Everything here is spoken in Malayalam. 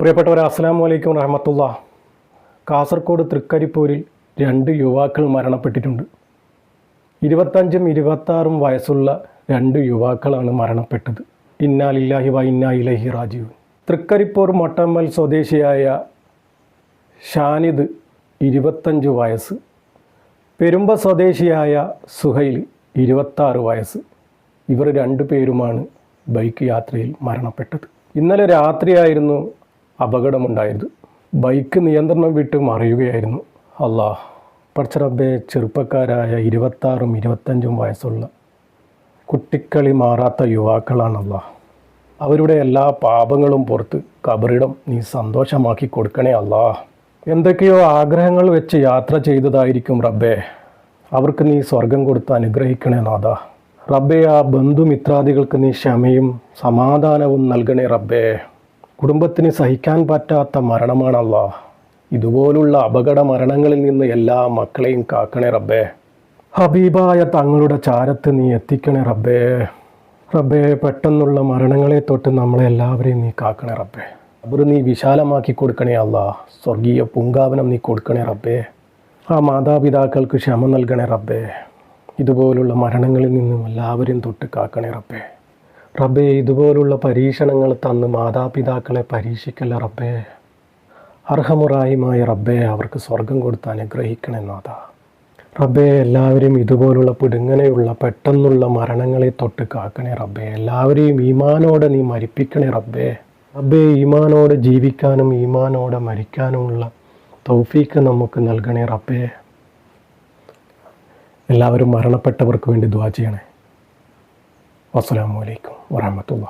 പ്രിയപ്പെട്ടവരെ അസ്സാം വലൈക്കും റഹമത്തുള്ള കാസർഗോഡ് തൃക്കരിപ്പൂരിൽ രണ്ട് യുവാക്കൾ മരണപ്പെട്ടിട്ടുണ്ട്. ഇരുപത്തഞ്ചും ഇരുപത്താറും വയസ്സുള്ള രണ്ട് യുവാക്കളാണ് മരണപ്പെട്ടത്. ഇന്നാലില്ലാഹി വ ഇന്നാ ഇലഹി രാജീവ് തൃക്കരിപ്പൂർ മൊട്ടമ്മൽ സ്വദേശിയായ ഷാനിദ് ഇരുപത്തഞ്ച് വയസ്സ്. പെരുമ്പ സ്വദേശിയായ സുഹൈൽ ഇരുപത്താറ് വയസ്സ്. ഇവർ രണ്ടു പേരുമാണ് ബൈക്ക് യാത്രയിൽ മരണപ്പെട്ടത്. ഇന്നലെ രാത്രിയായിരുന്നു അപകടമുണ്ടായത്. ബൈക്ക് നിയന്ത്രണം വിട്ട് മറിയുകയായിരുന്നു അല്ലാ പടച്ചറബെ ചെറുപ്പക്കാരായ ഇരുപത്താറും ഇരുപത്തഞ്ചും വയസ്സുള്ള കുട്ടിക്കളി മാറാത്ത യുവാക്കളാണല്ല അവരുടെ എല്ലാ പാപങ്ങളും പുറത്ത് കബറിടം നീ സന്തോഷമാക്കി കൊടുക്കണേ അല്ലാ എന്തൊക്കെയോ ആഗ്രഹങ്ങൾ വെച്ച് യാത്ര ചെയ്തതായിരിക്കും റബ്ബേ. അവർക്ക് നീ സ്വർഗം കൊടുത്ത് അനുഗ്രഹിക്കണേ നാഥ. റബ്ബേ ആ ബന്ധുമിത്രാദികൾക്ക് നീ ക്ഷമയും സമാധാനവും നൽകണേ റബ്ബേ. കുടുംബത്തിന് സഹിക്കാൻ പറ്റാത്ത മരണമാണ് അള്ളാഹ്. ഇതുപോലുള്ള അപകട മരണങ്ങളിൽ നിന്ന് എല്ലാ മക്കളെയും കാക്കണേ റബ്ബേ. ഹബീബായ തങ്ങളുടെ ചാരത്ത് നീ എത്തിക്കണേ റബ്ബേ. റബ്ബേ പെട്ടെന്നുള്ള മരണങ്ങളെ തൊട്ട് നമ്മളെ എല്ലാവരെയും നീ കാക്കണേ റബ്ബേ. അവർ നീ വിശാലമാക്കി കൊടുക്കണേ അല്ല സ്വർഗീയ പൂങ്കാവനം നീ കൊടുക്കണേ റബ്ബേ. ആ മാതാപിതാക്കൾക്ക് ക്ഷമ നൽകണേ റബ്ബേ. ഇതുപോലുള്ള മരണങ്ങളിൽ നിന്നും എല്ലാവരെയും തൊട്ട് കാക്കണേ റബ്ബേ. റബ്ബേ ഇതുപോലുള്ള പരീക്ഷണങ്ങൾ തന്ന് മാതാപിതാക്കളെ പരീക്ഷിക്കല്ല റബ്ബേ? അർഹമുറായുമായ റബ്ബേ അവർക്ക് സ്വർഗം കൊടുത്ത് മാതാ റബ്ബേ എല്ലാവരെയും ഇതുപോലുള്ള പിടുങ്ങനെയുള്ള പെട്ടെന്നുള്ള മരണങ്ങളെ തൊട്ട് കാക്കണേ റബ്ബേ. എല്ലാവരെയും ഈമാനോടെ നീ മരിപ്പിക്കണേ റബ്ബേ. റബ്ബേ ഈമാനോടെ ജീവിക്കാനും ഈമാനോടെ മരിക്കാനുമുള്ള തൗഫീക്ക് നമുക്ക് നൽകണേ റബ്ബേ. എല്ലാവരും മരണപ്പെട്ടവർക്ക് വേണ്ടി ദ്വാ ചെയ്യണേ. അസ്സലാമു അലൈക്കും വറഹമത്തുള്ള